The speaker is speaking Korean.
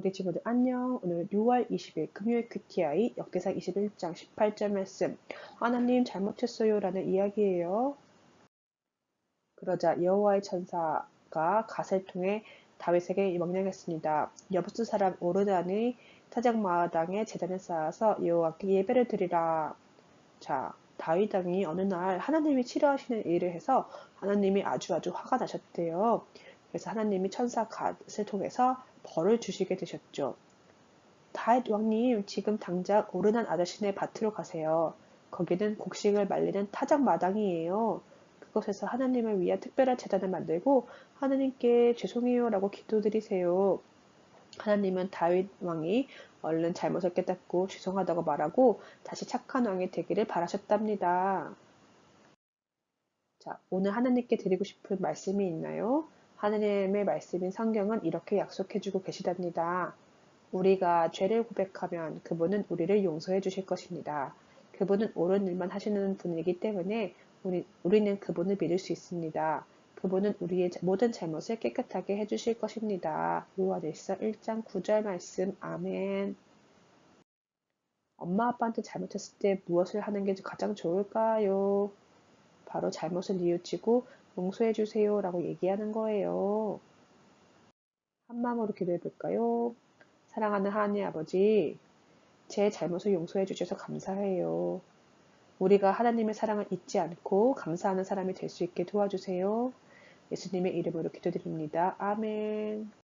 우리 친구들 안녕. 오늘 6월 20일 금요일 QTI 역대상 21장 18절 말씀. 하나님 잘못했어요 라는 이야기예요. 그러자 여호와의 천사가 갓을 통해 다윗에게 명령했습니다. 여부스 사람 오르단의 타작마당에 재단을 쌓아서 여호와께 예배를 드리라. 자, 다윗 왕이 어느 날 하나님이 싫어하시는 일을 해서 하나님이 아주 아주 화가 나셨대요. 그래서 하나님이 천사 갓을 통해서 벌을 주시게 되셨죠. 다윗 왕님, 지금 당장 오르난 아저씨네 밭으로 가세요. 거기는 곡식을 말리는 타작 마당이에요. 그곳에서 하나님을 위한 특별한 재단을 만들고 하나님께 죄송해요 라고 기도드리세요. 하나님은 다윗 왕이 얼른 잘못을 깨닫고 죄송하다고 말하고 다시 착한 왕이 되기를 바라셨답니다. 자, 오늘 하나님께 드리고 싶은 말씀이 있나요? 하나님의 말씀인 성경은 이렇게 약속해주고 계시답니다. 우리가 죄를 고백하면 그분은 우리를 용서해 주실 것입니다. 그분은 옳은 일만 하시는 분이기 때문에 우리, 우리는 그분을 믿을 수 있습니다. 그분은 우리의 모든 잘못을 깨끗하게 해주실 것입니다. 요한일서 1장 9절 말씀 아멘 엄마 아빠한테 잘못했을 때 무엇을 하는 게 가장 좋을까요? 바로 잘못을 뉘우치고 용서해 주세요 라고 얘기하는 거예요. 한마음으로 기도해 볼까요? 사랑하는 하나님 아버지, 제 잘못을 용서해 주셔서 감사해요. 우리가 하나님의 사랑을 잊지 않고 감사하는 사람이 될 수 있게 도와주세요. 예수님의 이름으로 기도드립니다. 아멘.